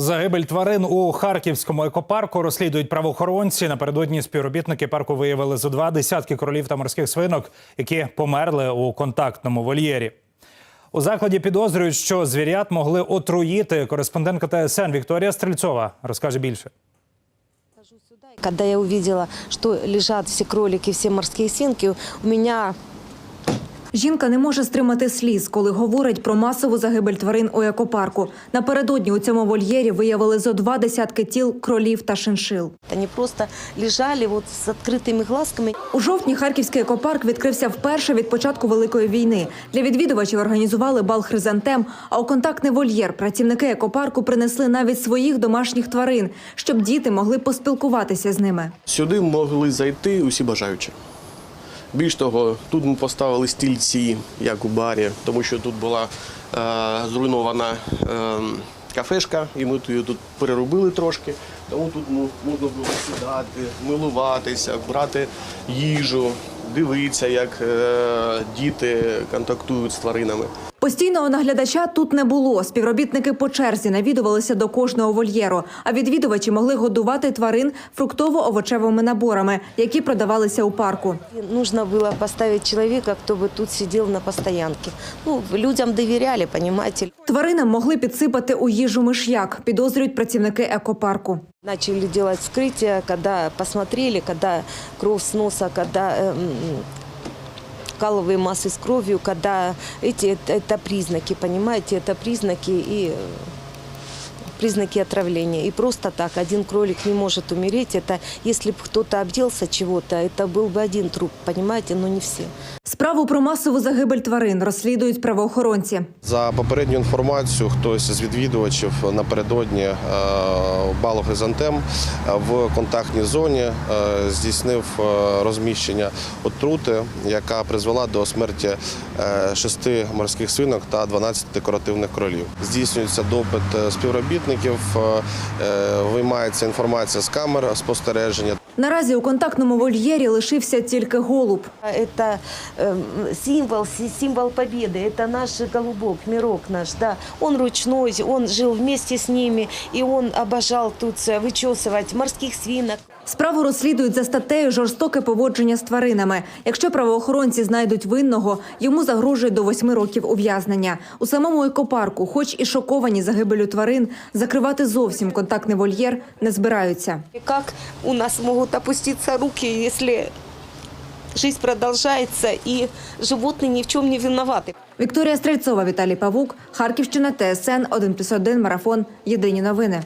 Загибель тварин у харківському екопарку розслідують правоохоронці. Напередодні співробітники парку виявили зо два десятки кролів та морських свинок, які померли у контактному вольєрі. У закладі підозрюють, що звірят могли отруїти. Кореспондентка ТСН Вікторія Стрельцова розкаже більше. Когда я увидела, что лежат все кролики, все морские свинки, у меня Жінка не може стримати сліз, коли говорить про масову загибель тварин у екопарку. Напередодні у цьому вольєрі виявили зо два десятки тіл кролів та шиншил. они просто лежали вот с открытыми глазками. У жовтні харківський екопарк відкрився вперше від початку великої війни. Для відвідувачів організували бал хризантем. А у контактний вольєр працівники екопарку принесли навіть своїх домашніх тварин, щоб діти могли поспілкуватися з ними. Сюди могли зайти усі бажаючі. Більш того, тут ми поставили стільці, як у барі, тому що тут була е, зруйнована е, кафешка, і ми її тут переробили трошки. Тому тут можна було сідати, милуватися, брати їжу, дивитися, як е, діти контактують з тваринами. Постійного наглядача тут не було. Співробітники по черзі навідувалися до кожного вольєру, а відвідувачі могли годувати тварин фруктово-овочевими наборами, які продавалися у парку. И нужно было поставить человека, кто бы тут сидел на постоянке. Ну, людям доверяли, понимаете. Тваринам могли підсипати у їжу миш'як, підозрюють працівники екопарку. Начали делать вскрытие, когда посмотрели, когда кровь с носа, когда э, м, каловые массы с кровью, когда эти, это, это признаки, понимаете, это признаки и э, признаки отравления. И просто так один кролик не может умереть. Это если бы кто-то обделся чего-то, это был бы один труп, понимаете, но не все. Справу про масову загибель тварин розслідують правоохоронці. За попередню інформацію, хтось з відвідувачів напередодні е, балу Хризантем е, в контактній зоні е, здійснив розміщення отрути, яка призвела до смерті шести морських свинок та 12 декоративних кролів. Здійснюється допит співробітників, виймається інформація з камер спостереження. Наразі у контактному вольєрі лишився тільки голуб. Это эм, символ, си- символ победы. Это наш голубок, мирок наш, да. Он ручной, он жил вместе с ними, и он обожал тут э, вычесывать морских свинок. Справу розслідують за статтею жорстоке поводження з тваринами. Якщо правоохоронці знайдуть винного, йому загрожує до восьми років ув'язнення. У самому екопарку, хоч і шоковані загибелю тварин, закривати зовсім контактний вольєр не збираються. И как у нас могут опуститься руки, если жизнь продолжается, и животные ни в чем не виноваты. Вікторія Стрельцова, Віталій Павук, Харківщина, ТСН 1+,1, Марафон. Єдині новини.